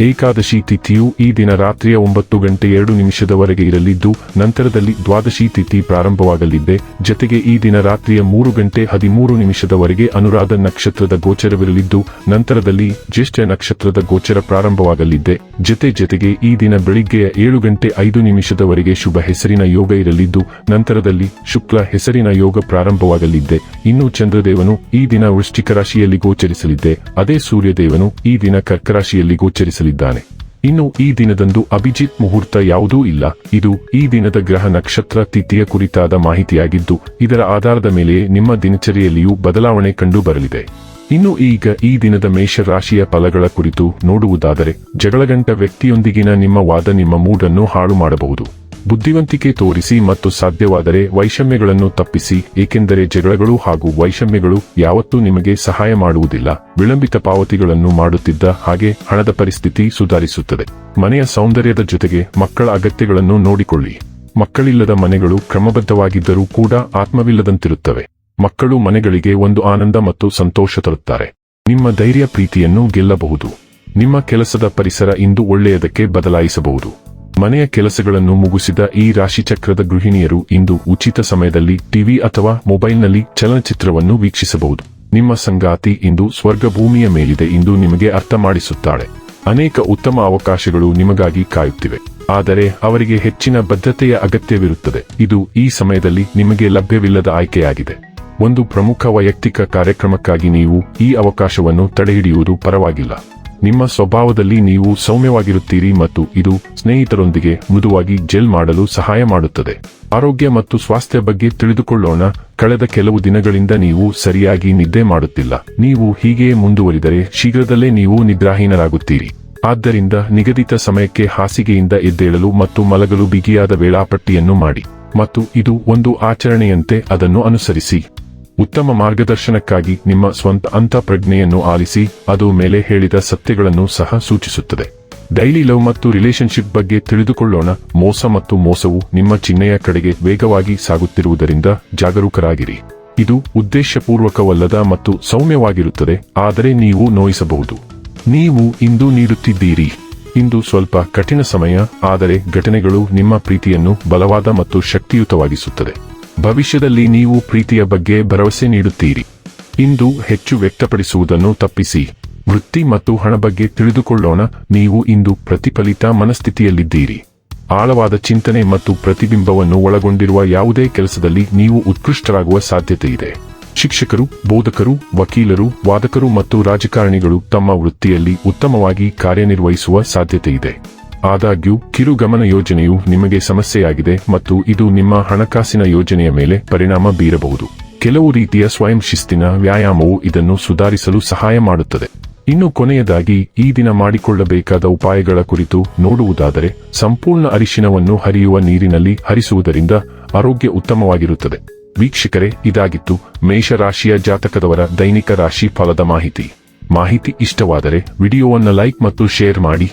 ಏಕಾದಶಿ ತಿಥಿಯು ಈ ದಿನ ರಾತ್ರಿಯ ಒಂಬತ್ತು ಗಂಟೆ ಎರಡು ನಿಮಿಷದವರೆಗೆ ಇರಲಿದ್ದು, ನಂತರದಲ್ಲಿ ದ್ವಾದಶಿ ತಿಥಿ ಪ್ರಾರಂಭವಾಗಲಿದೆ. ಜತೆಗೆ ಈ ದಿನ ರಾತ್ರಿಯ ಮೂರು ಗಂಟೆ ಹದಿಮೂರು ನಿಮಿಷದವರೆಗೆ ಅನುರಾಧ ನಕ್ಷತ್ರದ ಗೋಚರವಿರಲಿದ್ದು, ನಂತರದಲ್ಲಿ ಜ್ಯೇಷ್ಠ ನಕ್ಷತ್ರದ ಗೋಚರ ಪ್ರಾರಂಭವಾಗಲಿದೆ. ಜತೆ ಜತೆಗೆ ಈ ದಿನ ಬೆಳಿಗ್ಗೆಯ ಏಳು ಗಂಟೆ ಐದು ನಿಮಿಷದವರೆಗೆ ಶುಭ ಹೆಸರಿನ ಯೋಗ ಇರಲಿದ್ದು, ನಂತರದಲ್ಲಿ ಶುಕ್ಲ ಹೆಸರಿನ ಯೋಗ ಪ್ರಾರಂಭವಾಗಲಿದೆ. ಇನ್ನು ಚಂದ್ರದೇವನು ಈ ದಿನ ವೃಶ್ಚಿಕ ರಾಶಿಯಲ್ಲಿ ಗೋಚರಿಸಲಿದೆ. ಅದೇ ಸೂರ್ಯದೇವನು ಈ ದಿನ ಕರ್ಕ ರಾಶಿಯಲ್ಲಿ ಗೋಚರಿಸಲಿದ್ದಾನೆ ಇನ್ನು ಈ ದಿನದಂದು ಅಭಿಜಿತ್ ಮುಹೂರ್ತ ಯಾವುದೂ ಇಲ್ಲ. ಇದು ಈ ದಿನದ ಗ್ರಹ ನಕ್ಷತ್ರ ತಿಥಿಯ ಕುರಿತಾದ ಮಾಹಿತಿಯಾಗಿದ್ದು, ಇದರ ಆಧಾರದ ಮೇಲೆ ನಿಮ್ಮ ದಿನಚರಿಯಲ್ಲಿಯೂ ಬದಲಾವಣೆ ಕಂಡು ಬರಲಿದೆ ಇನ್ನು ಈಗ ಈ ದಿನದ ಮೇಷ ರಾಶಿಯ ಫಲಗಳ ಕುರಿತು ನೋಡುವುದಾದರೆ, ಜಗಳಗಂಟ ವ್ಯಕ್ತಿಯೊಂದಿಗಿನ ನಿಮ್ಮ ವಾದ ನಿಮ್ಮ ಮೂಡನ್ನು ಹಾಳು ಮಾಡಬಹುದು ಬುದ್ಧಿವಂತಿಕೆ ತೋರಿಸಿ ಮತ್ತು ಸಾಧ್ಯವಾದರೆ ವೈಷಮ್ಯಗಳನ್ನು ತಪ್ಪಿಸಿ, ಏಕೆಂದರೆ ಜಗಳಗಳು ಹಾಗೂ ವೈಷಮ್ಯಗಳು ಯಾವತ್ತೂ ನಿಮಗೆ ಸಹಾಯ ಮಾಡುವುದಿಲ್ಲ. ವಿಳಂಬಿತ ಪಾವತಿಗಳನ್ನು ಮಾಡುತ್ತಿದ್ದ ಹಾಗೆ ಹಣದ ಪರಿಸ್ಥಿತಿ ಸುಧಾರಿಸುತ್ತದೆ. ಮನೆಯ ಸೌಂದರ್ಯದ ಜೊತೆಗೆ ಮಕ್ಕಳ ಅಗತ್ಯಗಳನ್ನು ನೋಡಿಕೊಳ್ಳಿ. ಮಕ್ಕಳಿಲ್ಲದ ಮನೆಗಳು ಕ್ರಮಬದ್ಧವಾಗಿದ್ದರೂ ಕೂಡ ಆತ್ಮವಿಲ್ಲದಂತಿರುತ್ತವೆ. ಮಕ್ಕಳು ಮನೆಗಳಿಗೆ ಒಂದು ಆನಂದ ಮತ್ತು ಸಂತೋಷ ತರುತ್ತಾರೆ. ನಿಮ್ಮ ಧೈರ್ಯ ಪ್ರೀತಿಯನ್ನು ಗೆಲ್ಲಬಹುದು. ನಿಮ್ಮ ಕೆಲಸದ ಪರಿಸರ ಇಂದು ಒಳ್ಳೆಯದಕ್ಕೆ ಬದಲಾಯಿಸಬಹುದು. ಮನೆಯ ಕೆಲಸಗಳನ್ನು ಮುಗಿಸಿದ ಈ ರಾಶಿಚಕ್ರದ ಗೃಹಿಣಿಯರು ಇಂದು ಉಚಿತ ಸಮಯದಲ್ಲಿ ಟಿವಿ ಅಥವಾ ಮೊಬೈಲ್ನಲ್ಲಿ ಚಲನಚಿತ್ರವನ್ನು ವೀಕ್ಷಿಸಬಹುದು. ನಿಮ್ಮ ಸಂಗಾತಿ ಇಂದು ಸ್ವರ್ಗ ಭೂಮಿಯ ಮೇಲಿದೆ ಎಂದು ನಿಮಗೆ ಅರ್ಥ ಮಾಡಿಸುತ್ತಾಳೆ ಅನೇಕ ಉತ್ತಮ ಅವಕಾಶಗಳು ನಿಮಗಾಗಿ ಕಾಯುತ್ತಿವೆ. ಆದರೆ ಅವರಿಗೆ ಹೆಚ್ಚಿನ ಬದ್ಧತೆಯ ಅಗತ್ಯವಿರುತ್ತದೆ. ಇದು ಈ ಸಮಯದಲ್ಲಿ ನಿಮಗೆ ಲಭ್ಯವಿಲ್ಲದ ಆಯ್ಕೆಯಾಗಿದೆ. ಒಂದು ಪ್ರಮುಖ ವೈಯಕ್ತಿಕ ಕಾರ್ಯಕ್ರಮಕ್ಕಾಗಿ ನೀವು ಈ ಅವಕಾಶವನ್ನು ತಡೆಹಿಡಿಯುವುದು ಪರವಾಗಿಲ್ಲ. ನಿಮ್ಮ ಸ್ವಭಾವದಲ್ಲಿ ನೀವು ಸೌಮ್ಯವಾಗಿರುತ್ತೀರಿ ಮತ್ತು ಇದು ಸ್ನೇಹಿತರೊಂದಿಗೆ ಮೃದುವಾಗಿ ಜೆಲ್ ಮಾಡಲು ಸಹಾಯ ಮಾಡುತ್ತದೆ. ಆರೋಗ್ಯ ಮತ್ತು ಸ್ವಾಸ್ಥ್ಯ ಬಗ್ಗೆ ತಿಳಿದುಕೊಳ್ಳೋಣ. ಕಳೆದ ಕೆಲವು ದಿನಗಳಿಂದ ನೀವು ಸರಿಯಾಗಿ ನಿದ್ದೆ ಮಾಡುತ್ತಿಲ್ಲ. ನೀವು ಹೀಗೆಯೇ ಮುಂದುವರಿದರೆ ಶೀಘ್ರದಲ್ಲೇ ನೀವು ನಿದ್ರಾಹೀನರಾಗುತ್ತೀರಿ ಆದ್ದರಿಂದ ನಿಗದಿತ ಸಮಯಕ್ಕೆ ಹಾಸಿಗೆಯಿಂದ ಎದ್ದೇಳಲು ಮತ್ತು ಮಲಗಲು ಬಿಗಿಯಾದ ವೇಳಾಪಟ್ಟಿಯನ್ನು ಮಾಡಿ. ಮತ್ತು ಇದು ಒಂದು ಆಚರಣೆಯಂತೆ ಅದನ್ನು ಅನುಸರಿಸಿ. ಉತ್ತಮ ಮಾರ್ಗದರ್ಶನಕ್ಕಾಗಿ ನಿಮ್ಮ ಸ್ವಂತ ಅಂತಃಪ್ರಜ್ಞೆಯನ್ನು ಆಲಿಸಿ, ಅದು ಮೇಲೆ ಹೇಳಿದ ಸತ್ಯಗಳನ್ನು ಸಹ ಸೂಚಿಸುತ್ತದೆ. ಡೈಲಿ ಲವ್ ಮತ್ತು ರಿಲೇಶನ್ಶಿಪ್ ಬಗ್ಗೆ ತಿಳಿದುಕೊಳ್ಳೋಣ. ಮೋಸ ಮತ್ತು ಮೋಸವು ನಿಮ್ಮ ಚಿಹ್ನೆಯ ಕಡೆಗೆ ವೇಗವಾಗಿ ಸಾಗುತ್ತಿರುವುದರಿಂದ ಜಾಗರೂಕರಾಗಿರಿ. ಇದು ಉದ್ದೇಶಪೂರ್ವಕವಲ್ಲದ ಮತ್ತು ಸೌಮ್ಯವಾಗಿರುತ್ತದೆ, ಆದರೆ ನೀವು ನೋಯಿಸಬಹುದು. ನೀವು ಇಂದು ನೀಡುತ್ತಿದ್ದೀರಿ. ಇಂದು ಸ್ವಲ್ಪ ಕಠಿಣ ಸಮಯ, ಆದರೆ ಘಟನೆಗಳು ನಿಮ್ಮ ಪ್ರೀತಿಯನ್ನು ಬಲವಾದ ಮತ್ತು ಶಕ್ತಿಯುತವಾಗಿಸುತ್ತದೆ. ಭವಿಷ್ಯದಲ್ಲಿ ನೀವು ಪ್ರೀತಿಯ ಬಗ್ಗೆ ಭರವಸೆ ನೀಡುತ್ತೀರಿ. ಇಂದು ಹೆಚ್ಚು ವ್ಯಕ್ತಪಡಿಸುವುದನ್ನು ತಪ್ಪಿಸಿ. ವೃತ್ತಿ ಮತ್ತು ಹಣ ಬಗ್ಗೆ ತಿಳಿದುಕೊಳ್ಳೋಣ. ನೀವು ಇಂದು ಪ್ರತಿಫಲಿತ ಮನಸ್ಥಿತಿಯಲ್ಲಿದ್ದೀರಿ. ಆಳವಾದ ಚಿಂತನೆ ಮತ್ತು ಪ್ರತಿಬಿಂಬವನ್ನು ಒಳಗೊಂಡಿರುವ ಯಾವುದೇ ಕೆಲಸದಲ್ಲಿ ನೀವು ಉತ್ಕೃಷ್ಟರಾಗುವ ಸಾಧ್ಯತೆ ಇದೆ. ಶಿಕ್ಷಕರು, ಬೋಧಕರು, ವಕೀಲರು, ವಾದಕರು ಮತ್ತು ರಾಜಕಾರಣಿಗಳು ತಮ್ಮ ವೃತ್ತಿಯಲ್ಲಿ ಉತ್ತಮವಾಗಿ ಕಾರ್ಯನಿರ್ವಹಿಸುವ ಸಾಧ್ಯತೆ ಇದೆ. ಆದಾಗ್ಯೂ, ಕಿರುಗಮನ ಯೋಜನೆಯು ನಿಮಗೆ ಸಮಸ್ಯೆಯಾಗಿದೆ ಮತ್ತು ಇದು ನಿಮ್ಮ ಹಣಕಾಸಿನ ಯೋಜನೆಯ ಮೇಲೆ ಪರಿಣಾಮ ಬೀರಬಹುದು. ಕೆಲವು ರೀತಿಯ ಸ್ವಯಂ ಶಿಸ್ತಿನ ವ್ಯಾಯಾಮವು ಇದನ್ನು ಸುಧಾರಿಸಲು ಸಹಾಯ ಮಾಡುತ್ತದೆ. ಇನ್ನು ಕೊನೆಯದಾಗಿ, ಈ ದಿನ ಮಾಡಿಕೊಳ್ಳಬೇಕಾದ ಉಪಾಯಗಳ ಕುರಿತು ನೋಡುವುದಾದರೆ, ಸಂಪೂರ್ಣ ಅರಿಶಿನವನ್ನು ಹರಿಯುವ ನೀರಿನಲ್ಲಿ ಹರಿಸುವುದರಿಂದ ಆರೋಗ್ಯ ಉತ್ತಮವಾಗಿರುತ್ತದೆ. ವೀಕ್ಷಕರೇ, ಇದಾಗಿತ್ತು ಮೇಷರಾಶಿಯ ಜಾತಕದವರ ದೈನಿಕ ರಾಶಿ ಫಲದ ಮಾಹಿತಿ. ಮಾಹಿತಿ ಇಷ್ಟವಾದರೆ ವಿಡಿಯೋವನ್ನು ಲೈಕ್ ಮತ್ತು ಶೇರ್ ಮಾಡಿ.